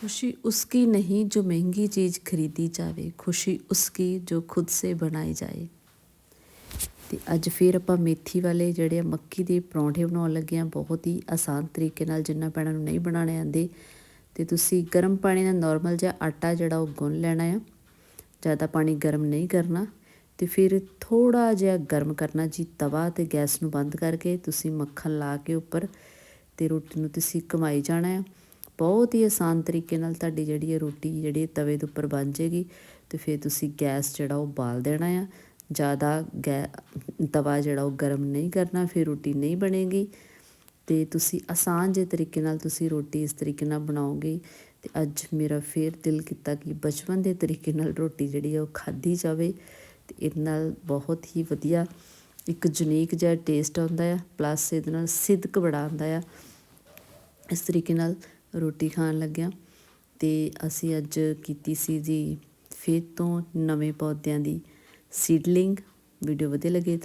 ਖੁਸ਼ੀ ਉਸਕੀ ਨਹੀਂ ਜੋ ਮਹਿੰਗੀ ਚੀਜ਼ ਖਰੀਦੀ ਜਾਵੇ, ਖੁਸ਼ੀ ਉਸਕੀ ਜੋ ਖੁਦ ਸੇ ਬਣਾਈ ਜਾਏ। ਤੇ ਅੱਜ ਫਿਰ ਆਪਾਂ ਮੇਥੀ ਵਾਲੇ ਜਿਹੜੇ ਮੱਕੀ ਦੇ ਪਰੌਂਠੇ ਬਣਾਉਣ ਲੱਗੇ ਆ ਬਹੁਤ ਹੀ ਆਸਾਨ ਤਰੀਕੇ ਨਾਲ ਜਿੰਨਾ ਪੈਣਾ ਨੂੰ ਨਹੀਂ ਬਣਾਣੇ ਆਂਦੇ ਤੇ ਤੁਸੀਂ ਗਰਮ ਪਾਣੀ ਦਾ ਨਾਰਮਲ ਜਿਹਾ ਆਟਾ ਜਿਹੜਾ ਉਹ ਗੁੰਨ ਲੈਣਾ ਆ। ਜ਼ਿਆਦਾ ਪਾਣੀ ਗਰਮ ਨਹੀਂ ਕਰਨਾ। ਤੇ ਫਿਰ ਥੋੜਾ ਜਿਹਾ ਗਰਮ ਕਰਨਾ ਜੀ ਤਵਾ ਤੇ ਗੈਸ ਨੂੰ ਬੰਦ ਕਰਕੇ ਤੁਸੀਂ ਮੱਖਣ ਲਾ ਕੇ ਉੱਪਰ ਤੇ ਰੋਟੀ ਨੂੰ ਤੁਸੀਂ ਕਮਾਈ ਜਾਣਾ ਹੈ ਬਹੁਤ ਹੀ ਆਸਾਨ ਤਰੀਕੇ ਨਾਲ ਤੁਹਾਡੀ ਜਿਹੜੀ ਹੈ ਰੋਟੀ, ਜਿਹੜੀ ਤਵੇ ਦੇ ਉੱਪਰ ਬਣ ਜੇਗੀ ਤੇ ਫਿਰ ਤੁਸੀਂ ਗੈਸ ਜਿਹੜਾ ਉਹ ਬਾਲ ਦੇਣਾ ਆ। ਜ਼ਿਆਦਾ ਗੈ, ਤਵਾ ਜਿਹੜਾ ਉਹ ਗਰਮ ਨਹੀਂ ਕਰਨਾ, ਫਿਰ ਰੋਟੀ ਨਹੀਂ ਬਣੇਗੀ ਤੇ ਤੁਸੀਂ ਆਸਾਨ ਜੇ ਤਰੀਕੇ ਨਾਲ ਤੁਸੀਂ ਰੋਟੀ ਇਸ ਤਰੀਕੇ ਨਾਲ ਬਣਾਓਗੇ ਤੇ ਅੱਜ ਮੇਰਾ ਫੇਰ ਦਿਲ ਕੀਤਾ ਕਿ ਬਚਪਨ ਦੇ ਤਰੀਕੇ ਨਾਲ ਰੋਟੀ ਜਿਹੜੀ ਹੈ ਉਹ ਖਾਧੀ ਜਾਵੇ ਤੇ ਇਹਦੇ ਨਾਲ ਬਹੁਤ ਹੀ ਵਧੀਆ ਇੱਕ ਯੂਨੀਕ ਜਿਹਾ ਟੇਸਟ ਆਉਂਦਾ ਆ ਪਲੱਸ ਇਹਦੇ ਨਾਲ ਸਿਦਕ ਬੜਾ ਆਉਂਦਾ ਆ। ਇਸ ਤਰੀਕੇ ਨਾਲ ਰੋਟੀ ਖਾਣ ਲੱਗਿਆ ਤੇ ਅਸੀਂ ਅੱਜ ਕੀਤੀ ਸੀ ਜੀ ਫਿਰ ਤੋਂ ਨਵੇਂ ਪੌਦਿਆਂ ਦੀ ਸੀਡਲਿੰਗ ਵੀਡੀਓ ਵਧੀਆ ਲੱਗੇ